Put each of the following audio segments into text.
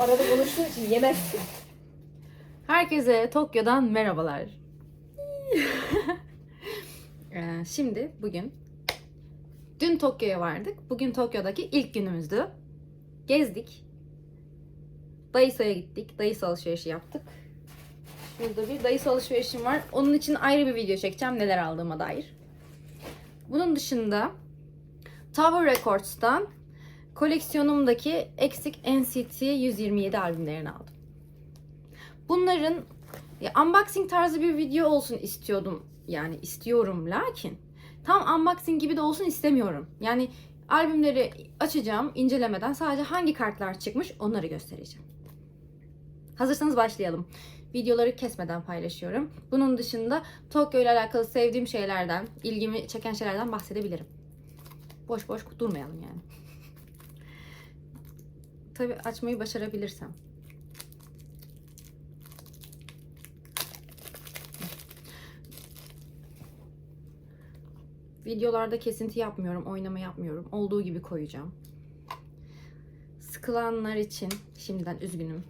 arada konuştuğu için yemezsin. Herkese Tokyo'dan merhabalar. Ee, Şimdi bugün dün Tokyo'ya vardık. Bugün Tokyo'daki ilk günümüzdü. Gezdik. Daiso'ya gittik. Daiso alışverişi yaptık. Burada bir Daiso alışverişim var. Onun için ayrı bir video çekeceğim neler aldığıma dair. Bunun dışında Tower Records'tan koleksiyonumdaki eksik NCT 127 albümlerini aldım. Bunların ya, unboxing tarzı bir video olsun istiyordum. Yani istiyorum lakin tam unboxing gibi de olsun istemiyorum. Yani albümleri açacağım incelemeden sadece hangi kartlar çıkmış onları göstereceğim. Hazırsanız başlayalım. Videoları kesmeden paylaşıyorum. Bunun dışında Tokyo ile alakalı sevdiğim şeylerden, ilgimi çeken şeylerden bahsedebilirim. Boş boş durmayalım yani. Tabii açmayı başarabilirsem. Videolarda kesinti yapmıyorum, oynama yapmıyorum. Olduğu gibi koyacağım. Sıkılanlar için şimdiden üzgünüm.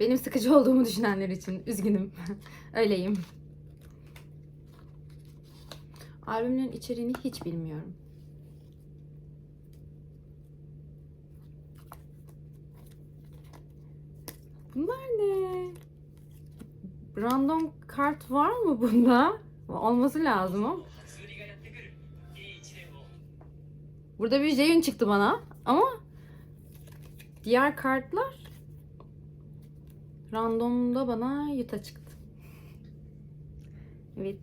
Benim sıkıcı olduğumu düşünenler için üzgünüm. Öyleyim. Albümün içeriğini hiç bilmiyorum. Bunlar ne? Random kart var mı bunda? Olması lazım ama. Burada bir Jeyun çıktı bana ama diğer kartlar randomda bana Yuta çıktı. Evet.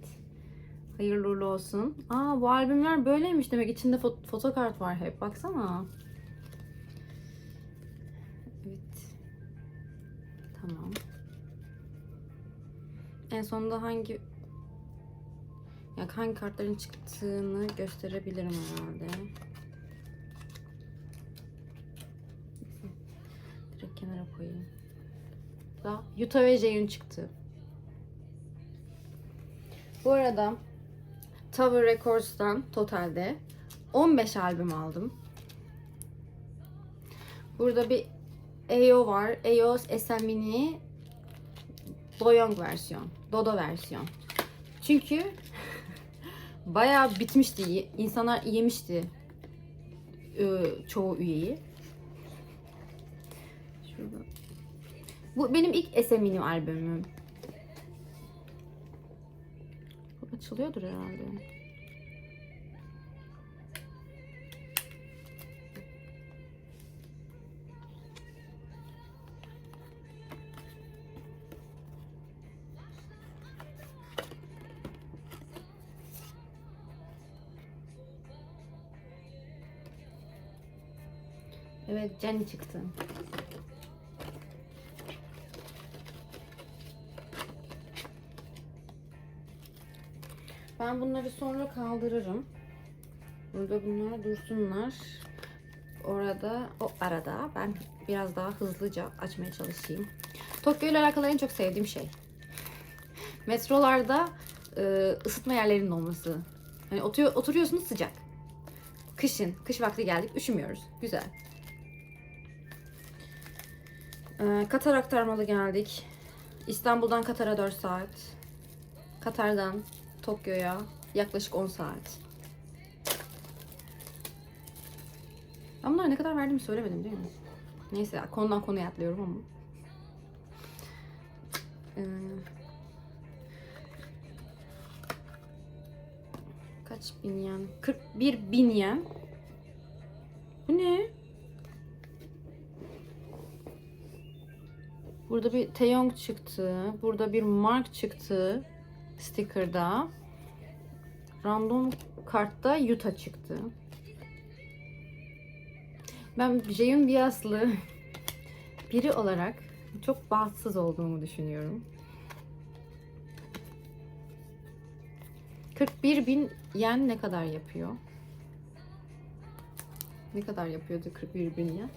Hayırlı uğurlu olsun. Aa bu albümler böyleymiş demek. İçinde fo- foto kart var hep. Baksana. En sonunda hangi ya hangi kartların çıktığını gösterebilirim herhalde. Direkt kenara koyayım. Da Yuta ve Jeyun çıktı. Bu arada Tower Records'tan totalde 15 albüm aldım. Burada bir EO var. EOS SM Mini Doyong versiyon. Dodo versiyon. Çünkü bayağı bitmişti. İnsanlar yemişti e, çoğu üyeyi. Bu benim ilk SM'nim albümüm. Bu açılıyordur herhalde. Evet, çıktı. Ben bunları sonra kaldırırım. Burada bunlar dursunlar. Orada, o arada ben biraz daha hızlıca açmaya çalışayım. Tokyo ile alakalı en çok sevdiğim şey. Metrolarda e, ısıtma yerlerinin olması. Hani oturuyor, oturuyorsunuz sıcak. Kışın, kış vakti geldik, üşümüyoruz. Güzel. Ee, Katar aktarmalı geldik. İstanbul'dan Katar'a 4 saat. Katar'dan Tokyo'ya yaklaşık 10 saat. Ben bunlara ne kadar verdiğimi söylemedim değil mi? Neyse konudan konuya atlıyorum ama. Ee, kaç bin yen? 41 bin yen. Bu ne? Burada bir Taeyong çıktı. Burada bir Mark çıktı. Sticker'da. Random kartta Yuta çıktı. Ben Jeyun Biaslı biri olarak çok bahtsız olduğumu düşünüyorum. 41 bin yen ne kadar yapıyor? Ne kadar yapıyordu 41 bin yen?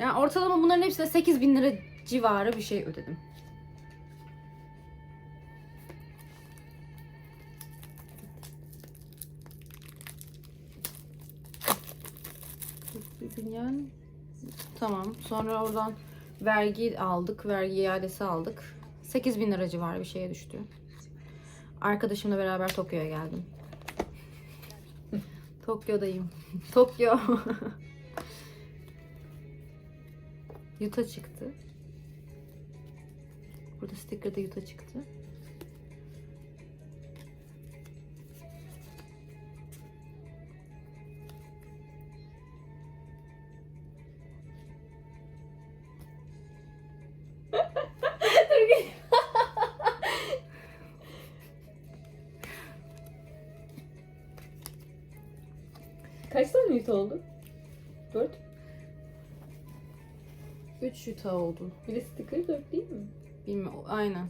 Yani ortalama bunların hepsine 8 bin lira civarı bir şey ödedim. bin yen. Tamam. Sonra oradan vergi aldık. Vergi iadesi aldık. 8 bin lira civarı bir şeye düştü. Arkadaşımla beraber Tokyo'ya geldim. Tokyo'dayım. Tokyo. Yuta çıktı. Burada sticker'da Yuta çıktı. Kaç tane yut oldu? 3 Yuta oldu. Bir de sticker dört değil mi? Bilmiyorum. Aynen.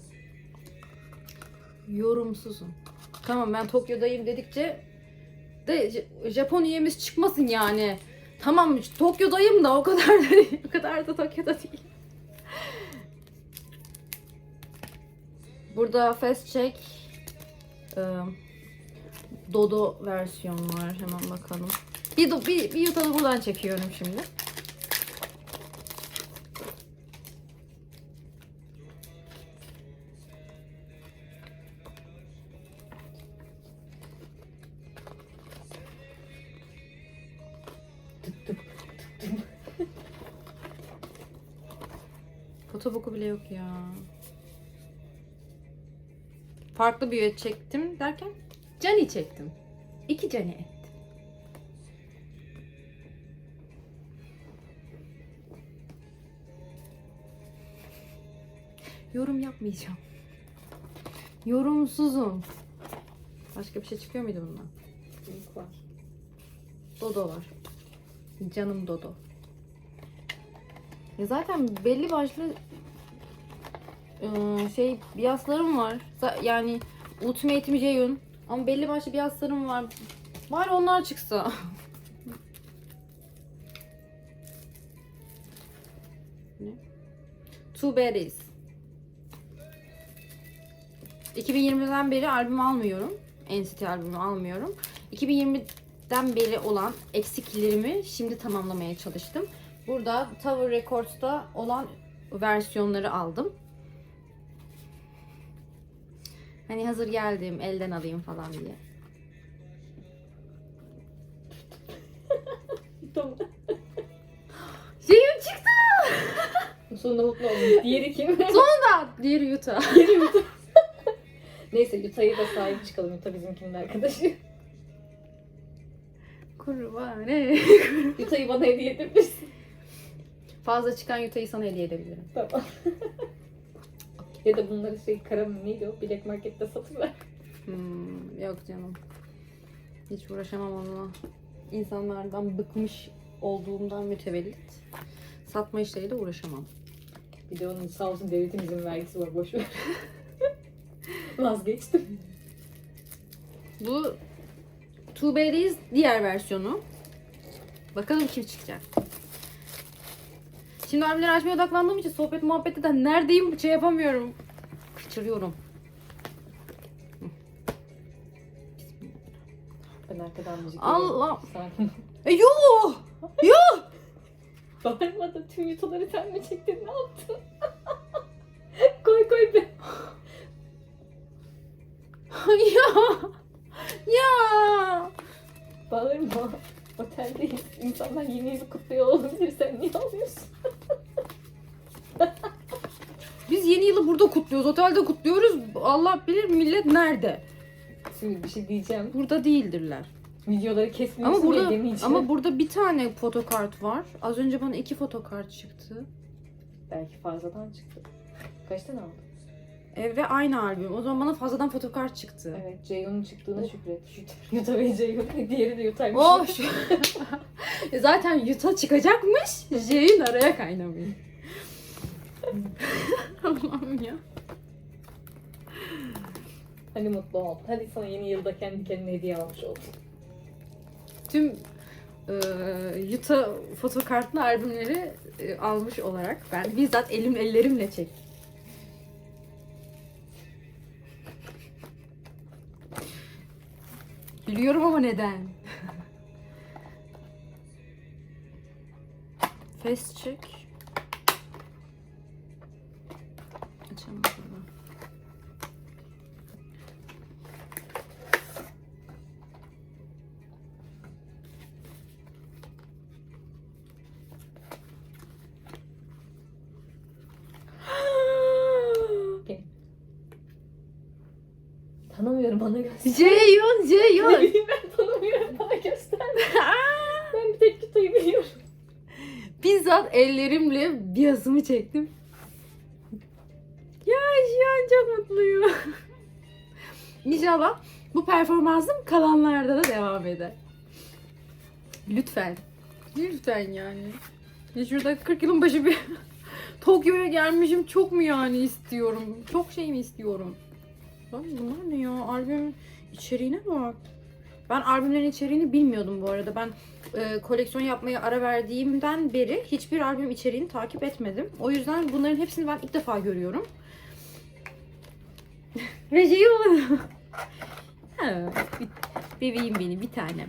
Yorumsuzum. Tamam ben Tokyo'dayım dedikçe de J- Japonya'mız çıkmasın yani. Tamam Tokyo'dayım da o kadar da değil. O kadar da Tokyo'da değil. Burada Fast Check Dodo versiyon var. Hemen bakalım. Bir, bir, bir yutağı buradan çekiyorum şimdi. Bile yok ya. Farklı bir üye çektim derken Cani çektim. İki Cani ettim. Yorum yapmayacağım. Yorumsuzum. Başka bir şey çıkıyor muydu bundan? Var. Dodo var. Canım Dodo. Ya zaten belli başlı şey biaslarım var. Yani Ultimate'im Jeyun. Ama belli başlı biaslarım var. Var onlar çıksa. ne? Two Berries. 2020'den beri albüm almıyorum. NCT albümü almıyorum. 2020'den beri olan eksiklerimi şimdi tamamlamaya çalıştım. Burada Tower Records'ta olan versiyonları aldım. Hani hazır geldim elden alayım falan diye. Şeyim çıktı. Sonunda mutlu oldum. Diğeri kim? Sonunda. Diğeri Yuta. Neyse Yuta'yı da sahip çıkalım. Yuta bizimkinin arkadaşı. Kurbane. Yuta'yı bana hediye edebilirsin. Fazla çıkan Yuta'yı sana hediye edebilirim. Tamam. ya da bunları şey kara neydi o? Black Market'te satıver. Hmm, yok canım. Hiç uğraşamam onunla. İnsanlardan bıkmış olduğumdan mütevellit. Satma işleriyle uğraşamam. Bir de onun sağ olsun devletimizin vergisi var. Boş ver. Vazgeçtim. Bu Two Berries diğer versiyonu. Bakalım kim çıkacak. Şimdi albümleri açmaya odaklandığım için sohbet muhabbette de neredeyim şey yapamıyorum. Kaçırıyorum. Ben arkadan müzik Allah. Sakin. E, yoo! Yoo! Bağırmadım. Tüm Yuta'ları sen mi çektin? Ne yaptın? koy koy be. ya! Ya! Bağırma. Oteldeyiz. İnsanlar yeni yılı kutluyor olabilir. Sen niye alıyorsun? Biz yeni yılı burada kutluyoruz. Otelde kutluyoruz. Allah bilir millet nerede? Şimdi bir şey diyeceğim. Burada değildirler. Videoları kesmiyorsun Ama burada diye demeyeceğim. ama burada bir tane fotokart var. Az önce bana iki fotokart çıktı. Belki fazladan çıktı. Kaç tane aldın? E, ve aynı albüm. O zaman bana fazladan fotokart çıktı. Evet, Ceyhun'un çıktığına şükret. Şükret. Yuta ve Ceyhun. Diğeri de Yuta'ymış. Oh şu... Zaten Yuta çıkacakmış. Jay'in araya kaynamıyor. Allah'ım ya. Hadi mutlu ol. Hadi sana yeni yılda kendi kendine hediye almış oldun. Tüm e, Yuta fotokartlı albümleri e, almış olarak ben bizzat elim ellerimle çektim. Gülüyorum ama neden? Fast check. Bana göster. Ceyhun, Ne Ceyhun. bileyim ben tanımıyorum bana göster. ben bir tek Kito'yu biliyorum. Bizzat ellerimle birazımı çektim. Ya şu an çok mutluyum. İnşallah bu performansım kalanlarda da devam eder. Lütfen. Lütfen yani. Ya şurada 40 yılın başı bir Tokyo'ya gelmişim çok mu yani istiyorum? Çok şey mi istiyorum? Lan bunlar ne ya? Albüm içeriğine bak. Ben albümlerin içeriğini bilmiyordum bu arada. Ben e, koleksiyon yapmaya ara verdiğimden beri hiçbir albüm içeriğini takip etmedim. O yüzden bunların hepsini ben ilk defa görüyorum. Ha, bir- Bebeğim beni bir tanem.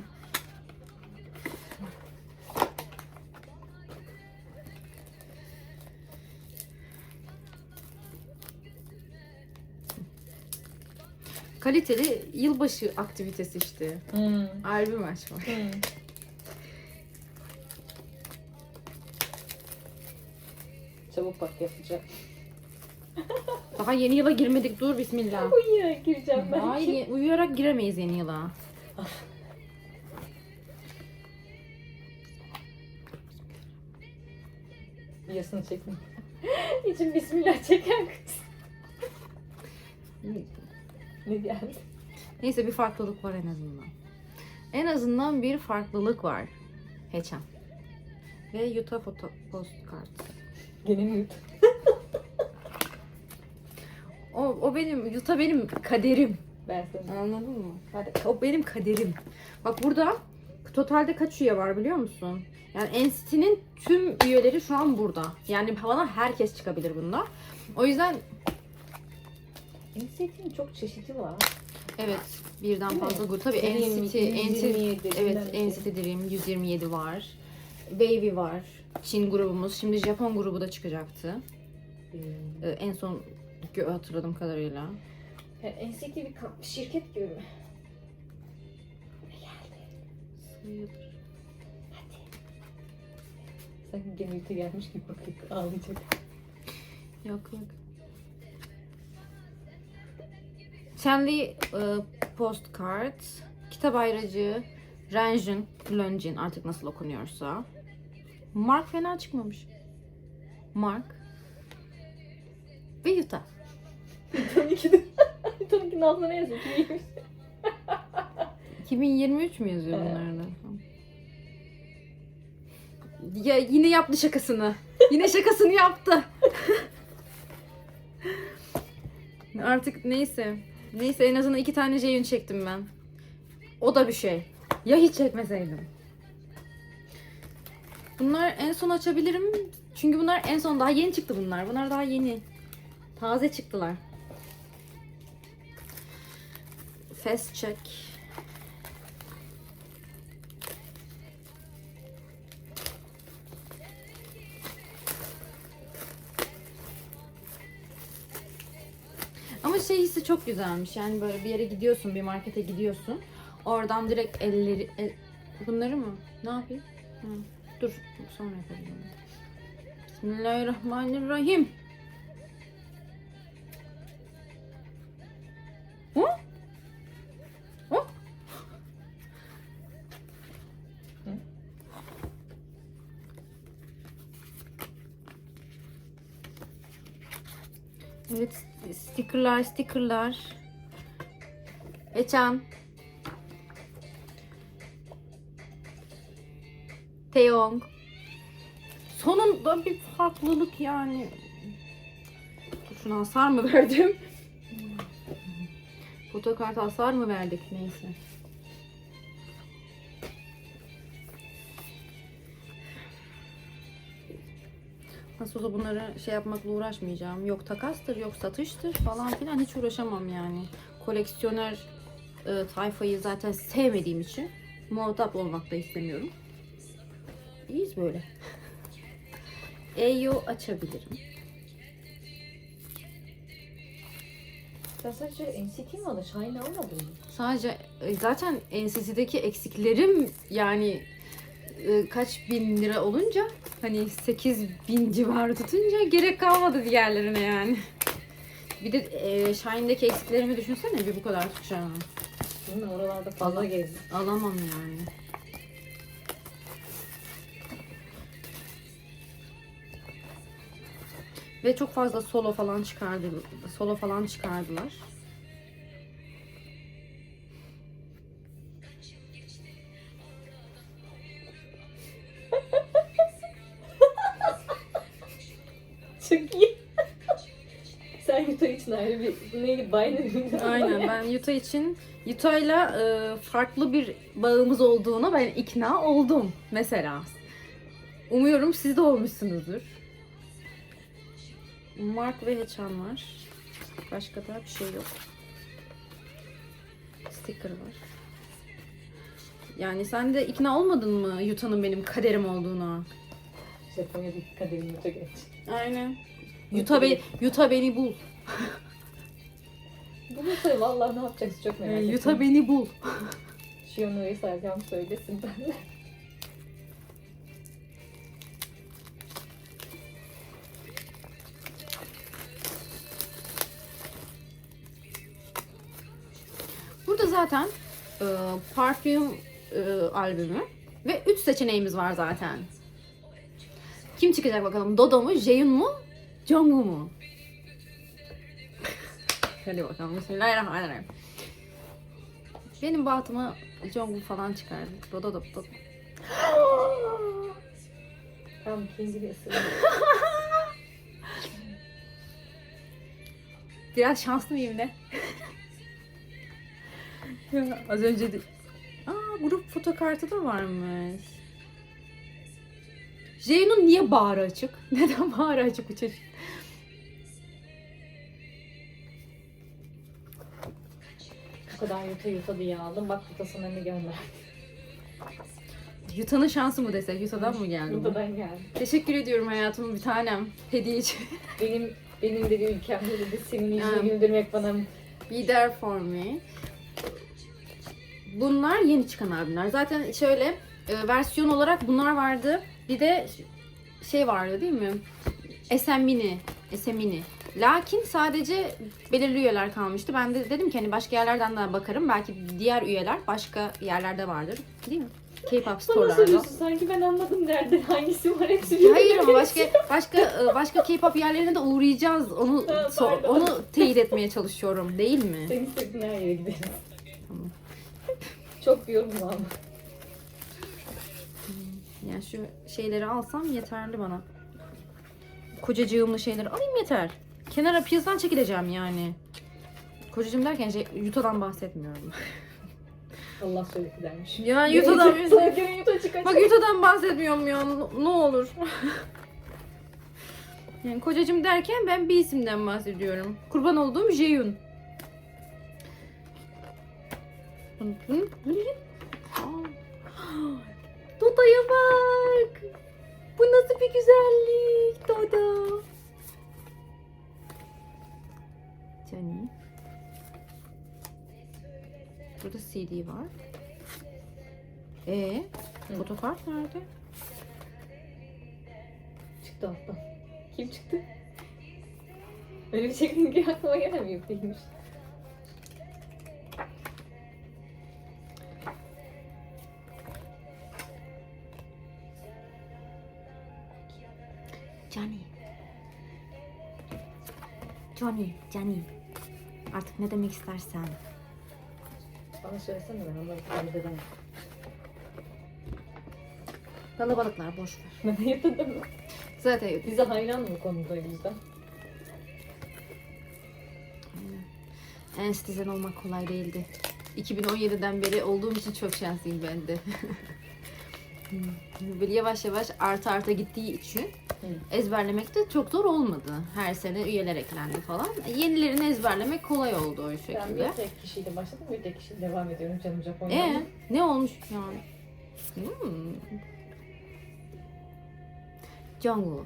Kaliteli yılbaşı aktivitesi işte. Hmm. Albüm açma. Hmm. Çabuk bak yapacağım. Daha yeni yıla girmedik dur bismillah. Uyuyarak gireceğim belki. Hayır uyuyarak giremeyiz yeni yıla. Yasını çektim. İçim bismillah çeken kız. Ne geldi? Neyse bir farklılık var en azından. En azından bir farklılık var. Heçem. Ve Utah foto postkart. Gene mi yut? O, o benim, Utah benim kaderim. Ben sana. Anladın mı? O benim kaderim. Bak burada totalde kaç üye var biliyor musun? Yani NCT'nin tüm üyeleri şu an burada. Yani bana herkes çıkabilir bunda. O yüzden NCT'nin çok çeşidi var. evet birden Değil mi? fazla grup. Tabii Dream, NCT, NCT 127, evet bilmem ne. NCT Dream 127 var. Baby var. Çin grubumuz. Şimdi Japon grubu da çıkacaktı. Ee, en son gö- hatırladığım kadarıyla. Yani NCT bir kamp- şirket gibi mi? Ne geldi? Hadi. Sanki gene gelmiş gibi bakıyor. Ağlayacak. Yok yok. Stanley e, Postcard, Kitap Ayracı, Renjin, Lönjin artık nasıl okunuyorsa. Mark fena çıkmamış. Mark. Ve Yuta. Tabii Tabii altına ne yazıyor? Kim yemiş? 2023 mü yazıyor Evet. bunlarda? Ya yine yaptı şakasını. Yine şakasını yaptı. Artık neyse. Neyse en azından iki tane Ceyhun çektim ben. O da bir şey. Ya hiç çekmeseydim. Bunlar en son açabilirim. Çünkü bunlar en son daha yeni çıktı bunlar. Bunlar daha yeni. Taze çıktılar. Fast check. Şey hissi çok güzelmiş. Yani böyle bir yere gidiyorsun, bir markete gidiyorsun. Oradan direkt elleri... el- bunları mı? Ne yapayım? Ha, dur, sonra onu. Bismillahirrahmanirrahim. Hı? Hı? Evet, stickerlar, stickerlar. Eçan. Teong. Sonunda bir farklılık yani. Dur şuna hasar mı verdim? Fotokart hasar mı verdik neyse. Olsa bunları şey yapmakla uğraşmayacağım. Yok takastır, yok satıştır falan filan hiç uğraşamam yani. Koleksiyoner e, tayfayı zaten sevmediğim için muhatap olmak da istemiyorum. İyiyiz böyle. Eyo açabilirim. Sen sadece NCT mi aldın? Shine almadın mı? Sadece e, zaten NCT'deki eksiklerim yani e, kaç bin lira olunca hani 8 bin civarı tutunca gerek kalmadı diğerlerine yani. Bir de e, Shine'deki eksiklerimi düşünsene bir bu kadar tutacağım. Değil mi? Oralarda fazla gezdim. Alamam yani. Ve çok fazla solo falan çıkardı. Solo falan çıkardılar. Neydi? Binary Aynen ben Yuta için Yuta'yla e, farklı bir bağımız olduğuna ben ikna oldum mesela. Umuyorum siz de olmuşsunuzdur. Mark ve Hechan var. Başka da bir şey yok. Sticker var. Yani sen de ikna olmadın mı Yuta'nın benim kaderim olduğuna? Japonya'daki kaderim Yuta geç. Aynen. Yuta, be, Yuta beni bul. Bu Yuta'yı vallahi ne yapacaksın çok merak Ee, ettim. Yuta beni bul. Shionu'yu sayacağım söylesin ben de. Burada zaten e, parfüm e, albümü ve 3 seçeneğimiz var zaten. Kim çıkacak bakalım? Dodo mu, Jaehyun mu, Jungwoo mu? Hadi bakalım. Bismillahirrahmanirrahim. Benim batıma Jungwoo falan çıkardı. Dodo Dodo. Dodo. Tam bir ısırma. Biraz şanslı mıyım ne? Ya, Az önce de... Aa grup fotokartı da varmış. Jaehyun'un niye bağrı açık? Neden bağrı açık bu çocuk? Kadar Yuta Yuta diye aldım. Bak Yuta sana ne gönder. Yuta'nın şansı mı desek? Yuta'dan mı geldi bu? Yuta'dan geldi. Teşekkür ediyorum hayatım bir tanem. Hediye için. Benim benim dedi ülkemde dedi senin yüzünü güldürmek bana Be there for me. Bunlar yeni çıkan albümler. Zaten şöyle e, versiyon olarak bunlar vardı. Bir de şey vardı değil mi? SM Mini. SM Mini. Lakin sadece belirli üyeler kalmıştı. Ben de dedim ki hani başka yerlerden de bakarım. Belki diğer üyeler başka yerlerde vardır. Değil mi? K-pop Bana store'larda. sanki ben anladım nerede hangisi var hepsi birbirine Hayır ama başka benziyor. başka e, başka K-pop yerlerine de uğrayacağız. Onu Ha, so- pardon. onu teyit etmeye çalışıyorum, değil mi? Senin istediğin her yere gideriz. Tamam. Çok yorulma ama. Yani şu şeyleri alsam yeterli bana. Kocacığımlı şeyleri alayım yeter. Kenara piyasadan çekileceğim yani. Kocacığım derken şey, Yuta'dan bahsetmiyorum. Allah söyledi dermiş. ya Yuta'dan Yuta çıkacak. Bak Yuta'dan bahsetmiyorum ya. Ne olur. yani kocacığım derken ben bir isimden bahsediyorum. Kurban olduğum Jeyun. Doda'ya bak. Bu nasıl bir güzellik Doda. Cani. Burada CD var. E Hı. fotokart nerede? Çıktı alttan. Kim çıktı? Öyle bir ki aklıma gelemiyor değilmiş. Johnny. Johnny, Johnny. Ne demek istersen. Bana söylesene ben onları kabul edemem. Kalabalıklar boş ver. Ben Yuta demem. Zaten Bize hayran mı konuda o yüzden? Enstitüden olmak kolay değildi. 2017'den beri olduğum için çok şanslıyım ben de. Hmm. Böyle yavaş yavaş arta arta gittiği için ezberlemek de çok zor olmadı. Her sene üyeler eklendi falan. Yenilerini ezberlemek kolay oldu o Ben şekilde. bir tek kişiyle başladım, bir tek kişiyle devam ediyorum canım Japonya'da. Ee, ne olmuş yani? Hmm. Jungwoo.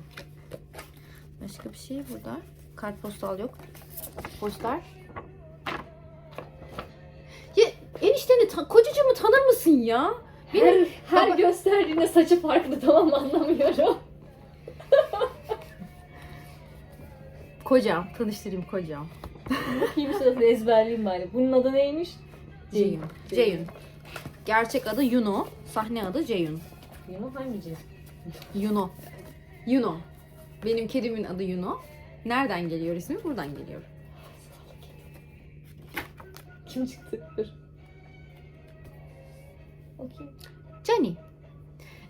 Başka bir şey burada. Kartpostal yok. Poster. Ya enişteni ta- kocacığımı tanır mısın ya? Benim- Her, her gösterdiğinde saçı farklı tamam mı? anlamıyorum. Kocam. Tanıştırayım kocam. Bakayım sırasını ezberleyeyim bari. Bunun adı neymiş? Ceyhun. Ceyhun. Gerçek adı Yuno. Sahne adı Ceyhun. Yuno hangi Ceyhun? Yuno. Yuno. Benim kedimin adı Yuno. Nereden geliyor ismi? Buradan geliyor. Kim çıktı? Dur. Bakayım. Cani.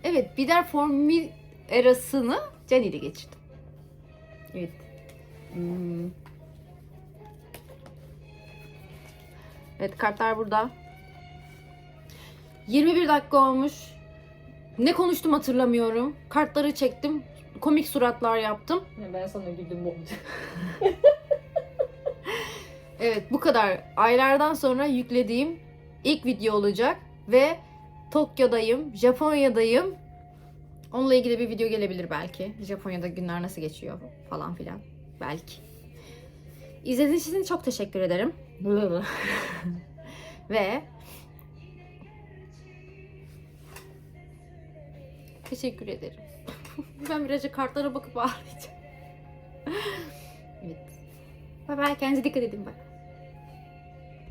Evet, bider formül erasını Cani ile geçirdim. Evet. Hmm. Evet, kartlar burada. 21 dakika olmuş. Ne konuştum hatırlamıyorum. Kartları çektim. Komik suratlar yaptım. Ya ben sana güldüm. Evet bu kadar. Aylardan sonra yüklediğim ilk video olacak ve Tokyo'dayım, Japonya'dayım. Onunla ilgili bir video gelebilir belki. Japonya'da günler nasıl geçiyor falan filan. Belki. İzlediğiniz için çok teşekkür ederim. ve teşekkür ederim. ben birazcık kartlara bakıp ağlayacağım. evet. Bye bye. Kendinize dikkat edin bak.